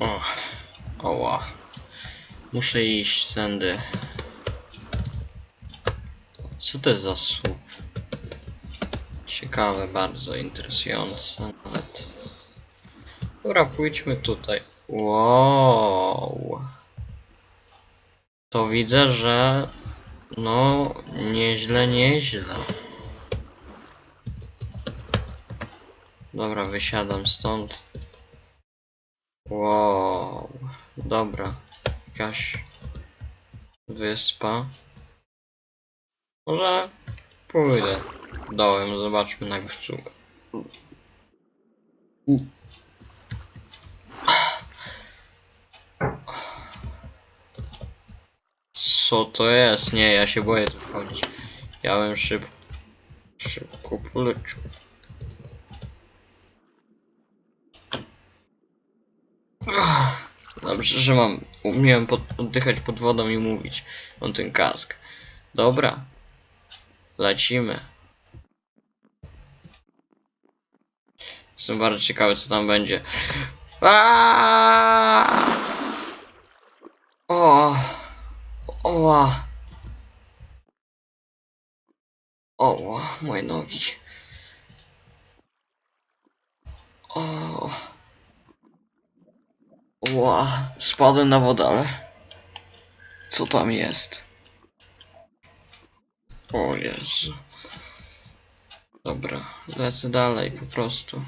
O, oła. Muszę iść tędy. Co to jest za słup? Ciekawe, bardzo interesujące nawet. Dobra, pójdźmy tutaj. Wow. To widzę, że no nieźle, nieźle. Dobra, wysiadam stąd. Wow. Dobra. Jakaś wyspa. Może pójdę dołem, zobaczmy na górzu. Co to jest? Nie, ja się boję tu wchodzić. Ja bym szyb... szybko polecił. Ach, Dobrze, że mam. Umiałem pod, oddychać pod wodą i mówić. Mam ten kask. Dobra. Lecimy. Jestem bardzo ciekawy, co tam będzie. O! Oła! Oła, moje nogi. O! Ła, spadłem na wodę, ale... Co tam jest? O Jezu. Dobra, lecę dalej po prostu.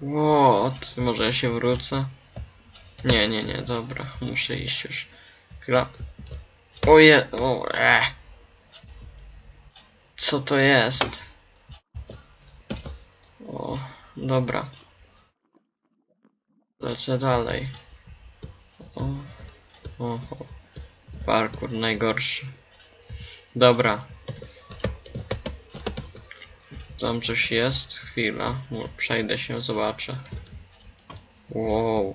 What? Może ja się wrócę? Nie, nie, nie, dobra, muszę iść już. Chwila. Oje, o, e. Co to jest? O, dobra. Lecę dalej. O, o, o. Parkour najgorszy. Dobra. Tam coś jest? Chwila. Przejdę się, zobaczę. Wow.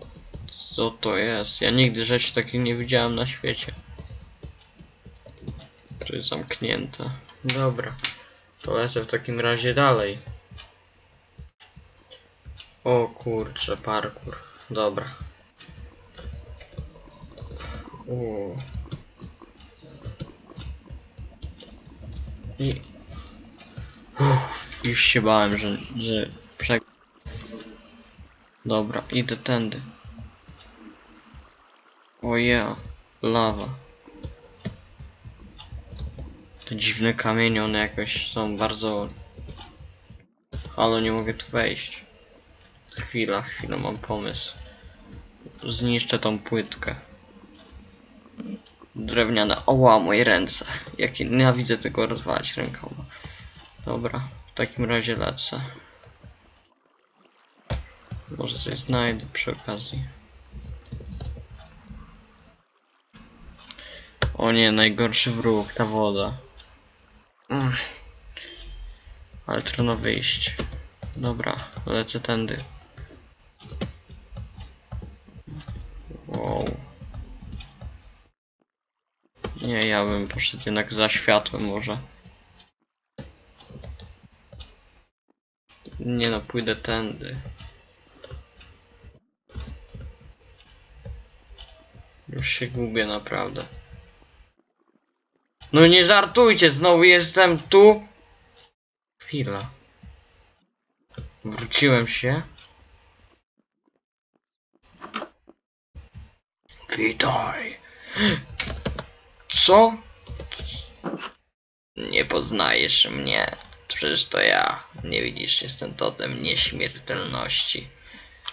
Co to jest? Ja nigdy rzeczy takich nie widziałem na świecie. To jest zamknięte. Dobra. To lecę w takim razie dalej. O kurczę, parkour. Dobra. O. I... Uff, już się bałem, że... że... Dobra, idę tędy. O ja, lawa. Te dziwne kamienie, one jakoś są bardzo... Halo, nie mogę tu wejść. Chwila, chwila, mam pomysł. Zniszczę tą płytkę. Drewniana. Oła, moje ręce. Jak nienawidzę tego rozwalać rękoma. Dobra, w takim razie lecę. Może coś znajdę przy okazji. O nie, najgorszy wróg, ta woda. Mm. Ale trudno wyjść. Dobra, lecę tędy. Wow. Nie, ja bym poszedł jednak za światłem może. Nie no, pójdę tędy. Już się gubię naprawdę. No nie żartujcie, znowu jestem tu. Chwila. Wróciłem się. Witaj. Co? Nie poznajesz mnie. Przecież to ja. Nie widzisz, jestem totem nieśmiertelności.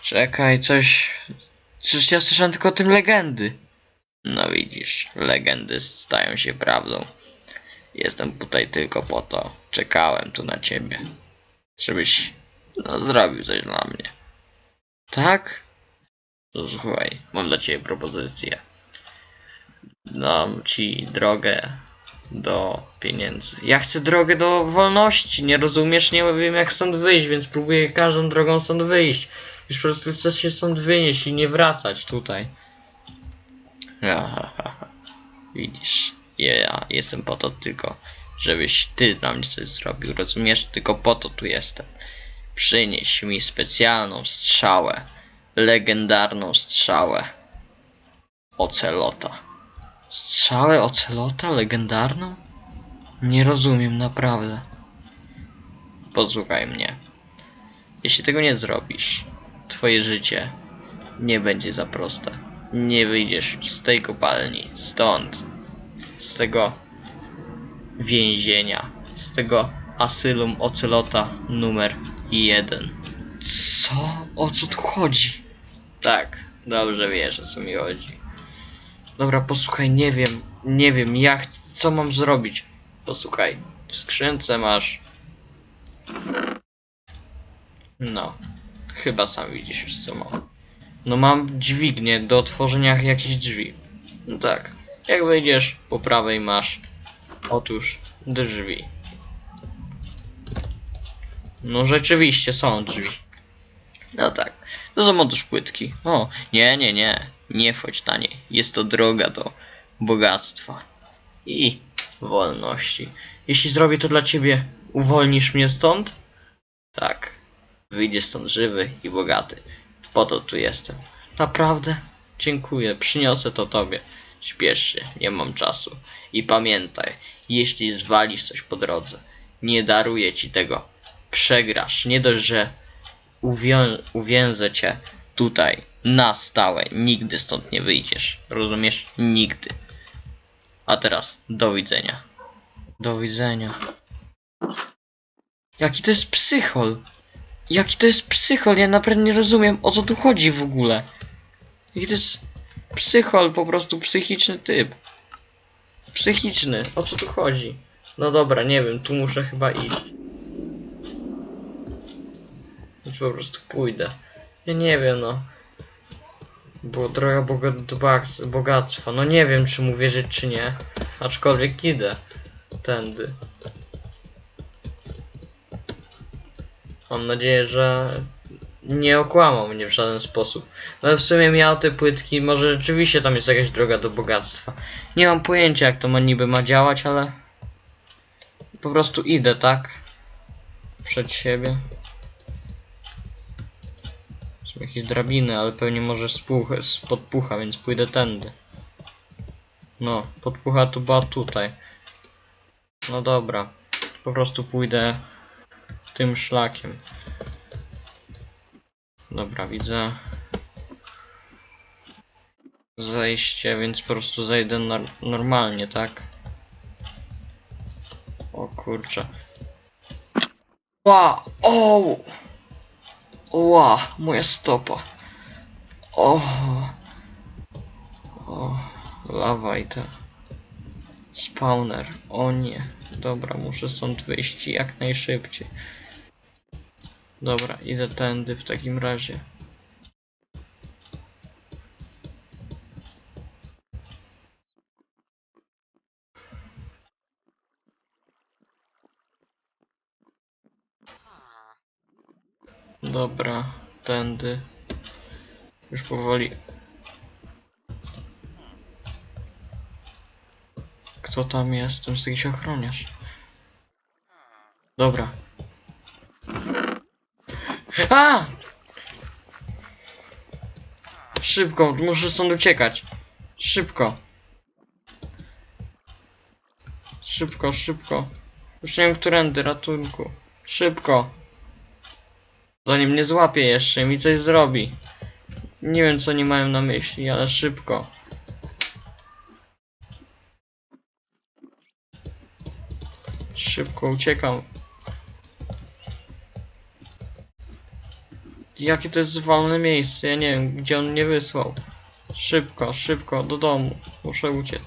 Czekaj, coś... Przecież ja słyszałem tylko o tym legendy. No widzisz, legendy stają się prawdą. Jestem tutaj tylko po to. Czekałem tu na ciebie. Żebyś, no, zrobił coś dla mnie. Tak? To słuchaj, mam dla ciebie propozycję. Dam ci drogę do pieniędzy. Ja chcę drogę do wolności, nie rozumiesz? Nie wiem jak stąd wyjść, więc próbuję każdą drogą stąd wyjść. Już po prostu chcę się stąd wynieść i nie wracać tutaj. Widzisz, ja jestem po to tylko, żebyś ty dla mnie coś zrobił, rozumiesz? Tylko po to tu jestem. Przynieś mi specjalną strzałę, legendarną strzałę ocelota. Strzałę ocelota legendarną? Nie rozumiem naprawdę. Posłuchaj mnie. Jeśli tego nie zrobisz, twoje życie nie będzie za proste. Nie wyjdziesz z tej kopalni, stąd, z tego więzienia, z tego asylum ocelota numer jeden. Co? O co tu chodzi? Tak, dobrze wiesz o co mi chodzi. Dobra, posłuchaj, nie wiem, nie wiem, jak, co mam zrobić. Posłuchaj, w skrzynce masz. No, chyba sam widzisz już co mam. No mam dźwignię do otworzenia jakichś drzwi. No tak, jak wejdziesz po prawej masz. Otóż drzwi. No rzeczywiście są drzwi. No tak. To są otóż płytki. O, nie, nie, nie. Nie wchodź taniej. Jest to droga do bogactwa i wolności. Jeśli zrobię to dla ciebie, uwolnisz mnie stąd? Tak. Wyjdziesz stąd żywy i bogaty. Po to tu jestem. Naprawdę? Dziękuję. Przyniosę to tobie. Śpiesz się, nie mam czasu. I pamiętaj, jeśli zwalisz coś po drodze, nie daruję ci tego. Przegrasz. Nie dość, że uwią- uwięzę cię tutaj na stałe. Nigdy stąd nie wyjdziesz. Rozumiesz? Nigdy. A teraz do widzenia. Do widzenia. Jaki to jest psychol? Jaki to jest psychol? Ja naprawdę nie rozumiem o co tu chodzi w ogóle. Jaki to jest psychol, po prostu psychiczny typ. Psychiczny, o co tu chodzi? No dobra, nie wiem, tu muszę chyba iść. Znaczy po prostu pójdę. Ja nie wiem, no. Bo droga bogactwa. No nie wiem, czy mu wierzyć, czy nie. Aczkolwiek idę tędy. Mam nadzieję, że nie okłamał mnie w żaden sposób. No ale w sumie miał te płytki, może rzeczywiście tam jest jakaś droga do bogactwa. Nie mam pojęcia jak to ma niby ma działać, ale po prostu idę, tak? Przed siebie. Są jakieś drabiny, ale pewnie może spuch, podpucha, więc pójdę tędy. No, podpucha tu była tutaj. No dobra. Po prostu pójdę tym szlakiem. Dobra, widzę zejście, więc po prostu zejdę nor normalnie, tak? O kurczę. Ła! O! Ła! Moja stopa. O! O! Lawa i ta. Spawner. O nie. Dobra, muszę stąd wyjść jak najszybciej. Dobra, idę tędy w takim razie. Dobra, tędy. Już powoli. Kto tam jest? Tam jest jakiś ochroniarz. Dobra. A! Szybko, muszę stąd uciekać. Szybko. Szybko, szybko. Już nie wiem, którędy, ratunku. Szybko. Zanim mnie złapie jeszcze mi coś zrobi. Nie wiem, co nie mają na myśli, ale szybko. Szybko uciekam. Jakie to jest wolne miejsce? Ja nie wiem, gdzie on mnie wysłał. Szybko, szybko, do domu. Muszę uciec.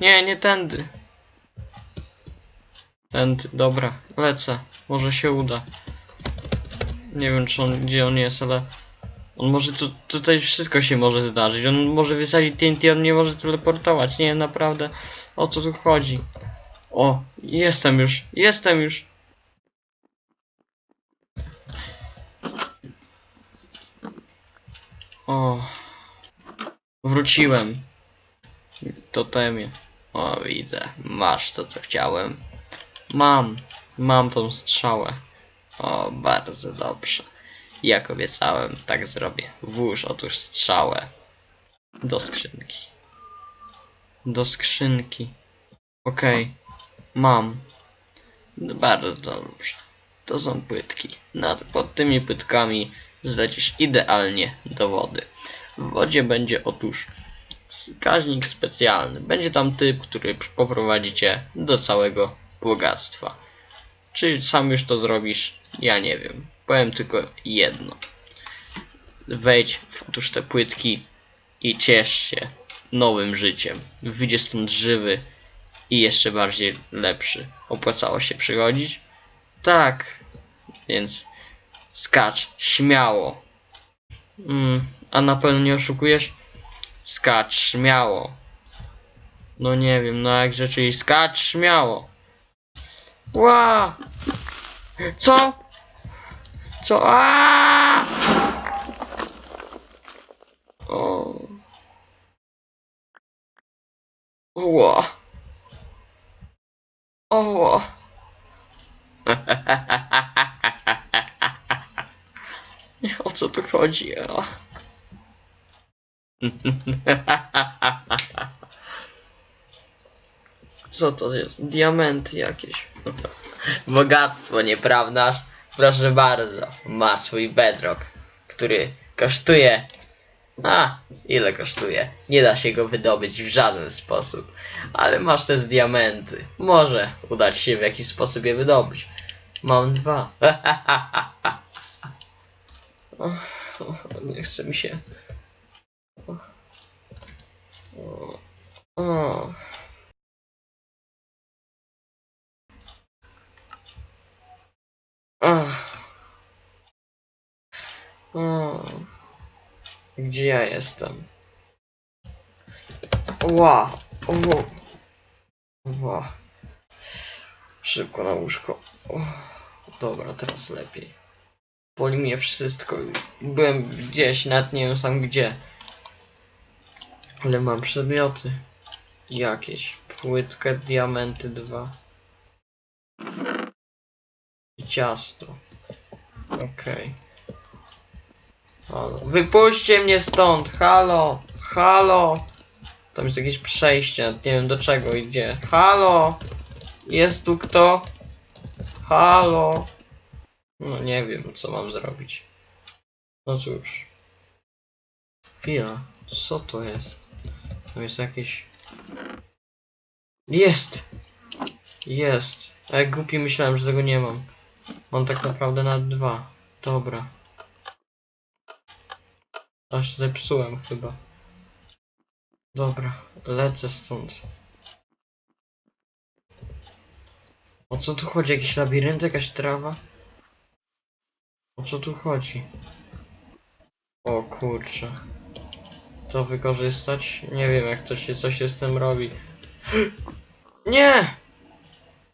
Nie, nie tędy. Tędy, dobra, lecę. Może się uda. Nie wiem, czy on, gdzie on jest, ale... On może tu, tutaj wszystko się może zdarzyć. On może wysadzić TNT, on nie może teleportować. Nie wiem naprawdę o co tu chodzi. O, jestem już, jestem już. O, wróciłem. Totemie. O, widzę. Masz to, co chciałem. Mam. Mam tą strzałę. O, bardzo dobrze. Jak obiecałem, tak zrobię. Włóż otóż strzałę. Do skrzynki. Do skrzynki. Okej. Mam. Bardzo dobrze. To są płytki. Nad, pod tymi płytkami zlecisz idealnie do wody. W wodzie będzie otóż wskaźnik specjalny. Będzie tam typ, który poprowadzi cię do całego bogactwa. Czy sam już to zrobisz? Ja nie wiem. Powiem tylko jedno. Wejdź w otóż te płytki i ciesz się nowym życiem. Wyjdziesz stąd żywy i jeszcze bardziej lepszy. Opłacało się przychodzić? Tak. Więc skacz śmiało. Mm, a na pewno nie oszukujesz? Skacz śmiało. No nie wiem, no jak rzeczy skacz śmiało. Ła! Co? Co? A! O. Ła. O. O co tu chodzi? A? Co to jest? Diamenty jakieś. Bogactwo, nieprawdaż? Proszę bardzo, ma swój bedrock, który kosztuje. A, ile kosztuje? Nie da się go wydobyć w żaden sposób. Ale masz te z diamenty. Może uda ci się w jakiś sposób je wydobyć. Mam dwa. O, o, nie chce mi się. O. O. Ach. O. Gdzie ja jestem? Ła! O. Ła. Szybko na łóżko. O. Dobra, teraz lepiej. Boli mnie wszystko. Byłem gdzieś, nawet nie wiem sam gdzie. Ale mam przedmioty. Jakieś. Płytkę, diamenty dwa. I ciasto. Okej. Halo. Wypuśćcie mnie stąd! Halo! Halo! Tam jest jakieś przejście, nie wiem do czego i gdzie. Halo! Jest tu kto? Halo! No nie wiem, co mam zrobić. No cóż. Chwila, co to jest? To jest jakieś... Jest! Jest! A jak głupi myślałem, że tego nie mam. Mam tak naprawdę na dwa. Dobra. Aż zepsułem chyba. Dobra, lecę stąd. O co tu chodzi? Jakiś labirynt? Jakaś trawa? O co tu chodzi? O kurczę. To wykorzystać? Nie wiem jak to się, co się z tym robi. Nie!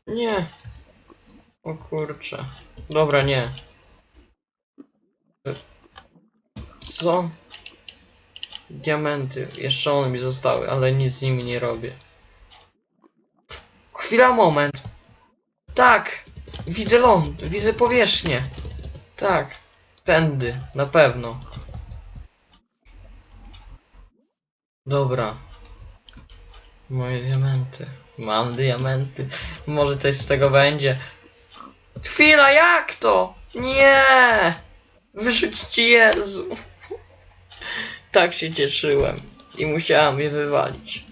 Nie! O kurczę. Dobra, nie. Co? Diamenty. Jeszcze one mi zostały, ale nic z nimi nie robię. Chwila, moment. Tak! Widzę ląd, widzę powierzchnię. Tak, tędy, na pewno. Dobra. Moje diamenty. Mam diamenty. Może coś z tego będzie. Chwila, jak to? Nie! Wyrzućcie Jezu. Tak się cieszyłem. I musiałam je wywalić.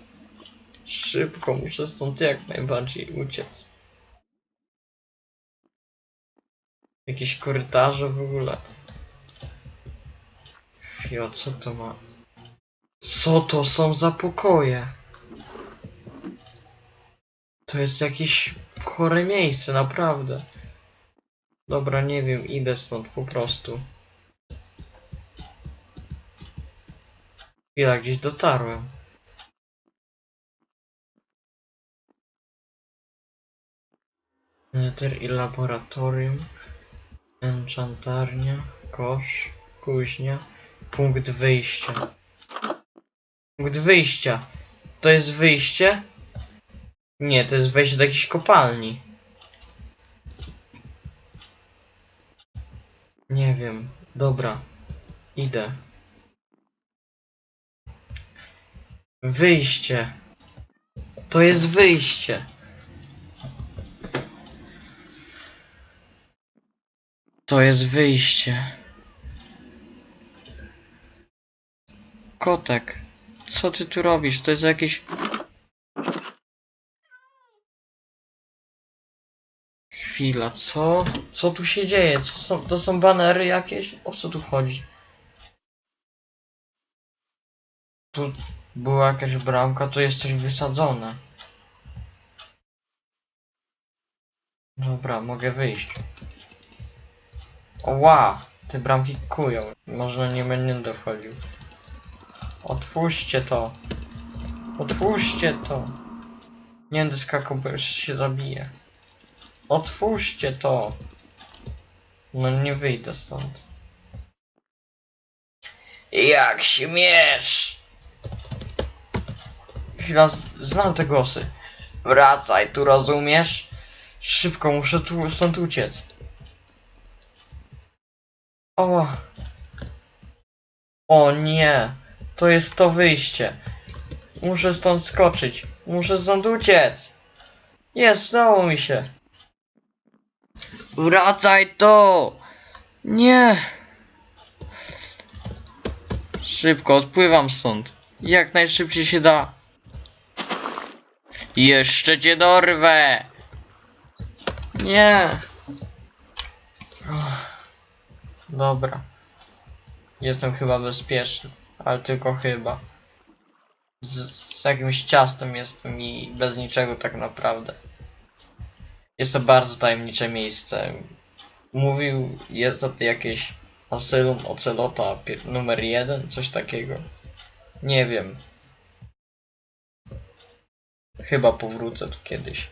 Szybko, muszę stąd jak najbardziej uciec. Jakieś korytarze w ogóle. Chwila, co to ma? Co to są za pokoje? To jest jakieś chore miejsce, naprawdę. Dobra, nie wiem, idę stąd po prostu. Chwila, gdzieś dotarłem. Nether i laboratorium. Enchantarnia, kosz, kuźnia, punkt wyjścia. Punkt wyjścia! To jest wyjście? Nie, to jest wejście do jakiejś kopalni. Nie wiem. Dobra. Idę. Wyjście. To jest wyjście. To jest wyjście. Kotek, co ty tu robisz? To jest jakieś. Chwila, co? Co tu się dzieje? Co są, to są banery jakieś? O co tu chodzi? Tu była jakaś bramka, tu jest coś wysadzone. Dobra, mogę wyjść. Ła! Te bramki kują. Może nie będę wchodził. Otwórzcie to. Otwórzcie to. Nie będę skakał, bo się zabije. Otwórzcie to. No nie wyjdę stąd. Jak śmiesz! Z- znam te głosy. Wracaj tu, rozumiesz? Szybko, muszę tu stąd uciec. O! O nie! To jest to wyjście. Muszę stąd skoczyć. Muszę stąd uciec. Jest, udało mi się. Wracaj tu! Nie! Szybko, odpływam stąd. Jak najszybciej się da. Jeszcze cię dorwę! Nie! Uff. Dobra. Jestem chyba bezpieczny, ale tylko chyba. Z, z jakimś ciastem jestem i bez niczego tak naprawdę. Jest to bardzo tajemnicze miejsce. Mówił, jest to jakieś Asylum Ocelota numer jeden, coś takiego. Nie wiem. Chyba powrócę tu kiedyś.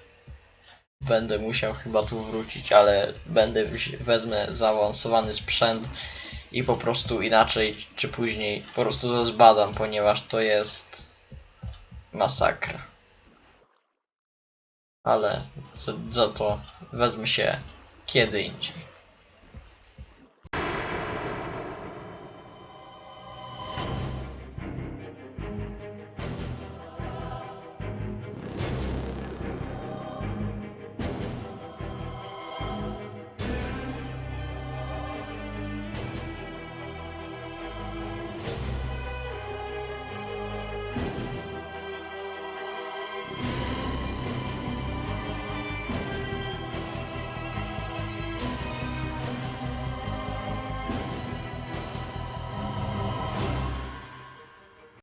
Będę musiał chyba tu wrócić, ale będę wezmę zaawansowany sprzęt i po prostu inaczej czy później po prostu to zbadam, ponieważ to jest masakra. Ale za, za to wezmę się kiedy indziej.